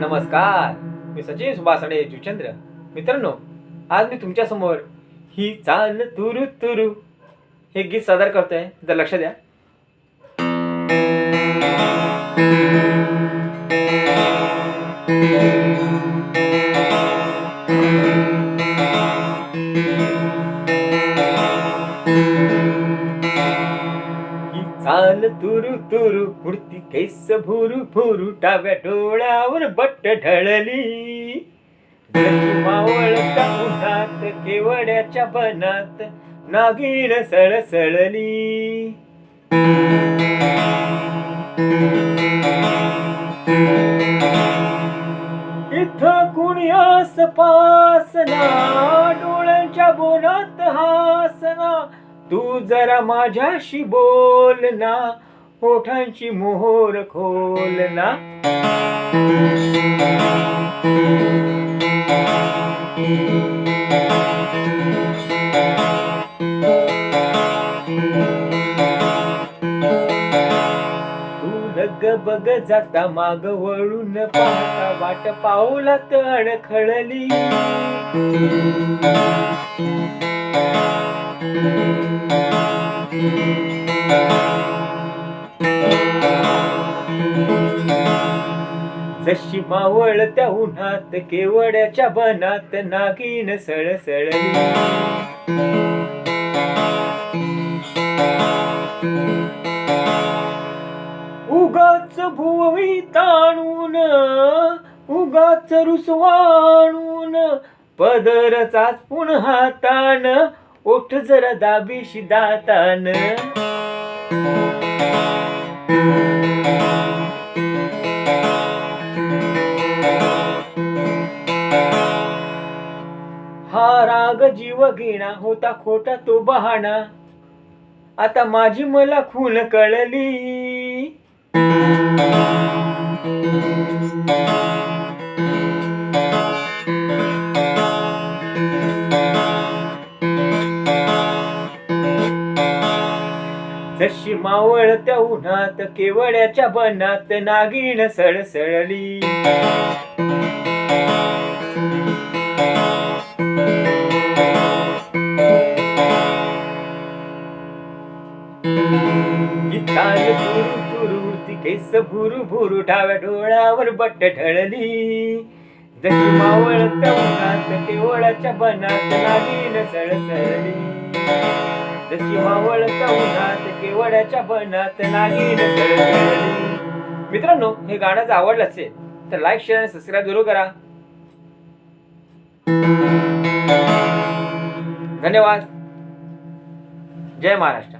नमस्कार. मी सचिन सुभाषणे जुचंद्र मित्रांनो आज मी तुमच्यासमोर ही चाल तुरु तुरु हे गीत सादर करतोय. जर लक्ष द्या. चाल तुरु तुरु कुर्ती केस भुरु भुरु डाव्या डोळ्यावर बट्ट ढळली. मावळ मावळता उन्हात केवड्याच्या बनात नागिण सळसळली. इथं कुणी आसपासना डोळ्यांच्या बोनात हासना. तू जरा माझ्याशी बोल ना ओठांची मोहोर खोल ना. तू लग बग जाता माग वळून पाहता वाट पावलात अडखळली. जशी मावळ त्या उन्हात केवड्याच्या बनात नागिन सळसळली उगाच भुवई ताणून उगाच रुसवाणून पदरचाच पुन्हा ताण ओठ जरा दाबीशी दातान. हा राग जीव घेणा होता खोटा तो बहाणा. आता माझी मला खून कळली. जशी मावळ त्या उन्हात केवड्याच्या बनात नागिण सळसळली. केस भुरु भुरु डाव्या डोळ्यावर बट्ट ढळली. जशी मावळ त्या उन्हात केवळाच्या बनात नागिन सळसळली. जशी मावळ त्या उन्हात केवळाच्या बनात नाही मित्रांनो हे गाणं जर आवडलं असेल तर लाईक शेअर आणि सबस्क्राईब जरूर करा. धन्यवाद. जय महाराष्ट्र.